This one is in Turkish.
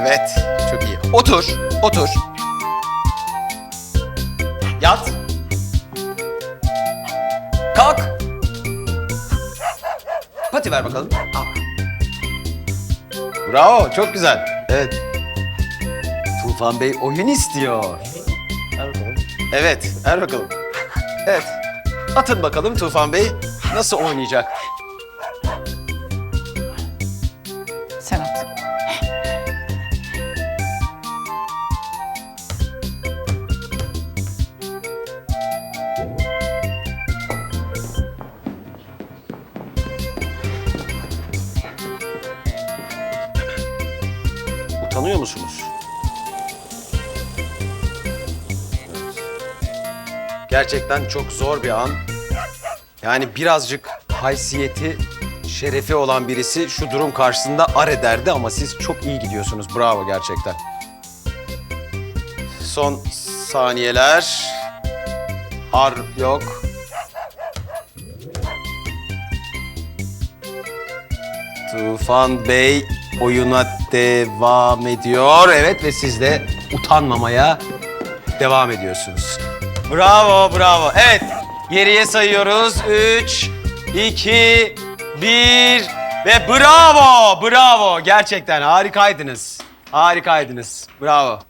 Evet. Çok iyi. Otur. Otur. Yat. Kalk. Pati ver bakalım. Al. Bravo. Çok güzel. Evet. Tufan Bey oyun istiyor. Evet. Ver bakalım. Evet. Atın bakalım Tufan Bey. Nasıl oynayacak? Utanıyor musunuz? Gerçekten çok zor bir an. Yani birazcık haysiyeti, şerefi olan birisi şu durum karşısında ar ederdi ama siz çok iyi gidiyorsunuz. Bravo gerçekten. Son saniyeler. Ar yok. Tufan Bey oyuna devam ediyor. Evet ve siz de utanmamaya devam ediyorsunuz. Bravo, bravo. Evet, geriye sayıyoruz. Üç, iki, bir ve bravo, bravo. Gerçekten harikaydınız. Harikaydınız. Bravo.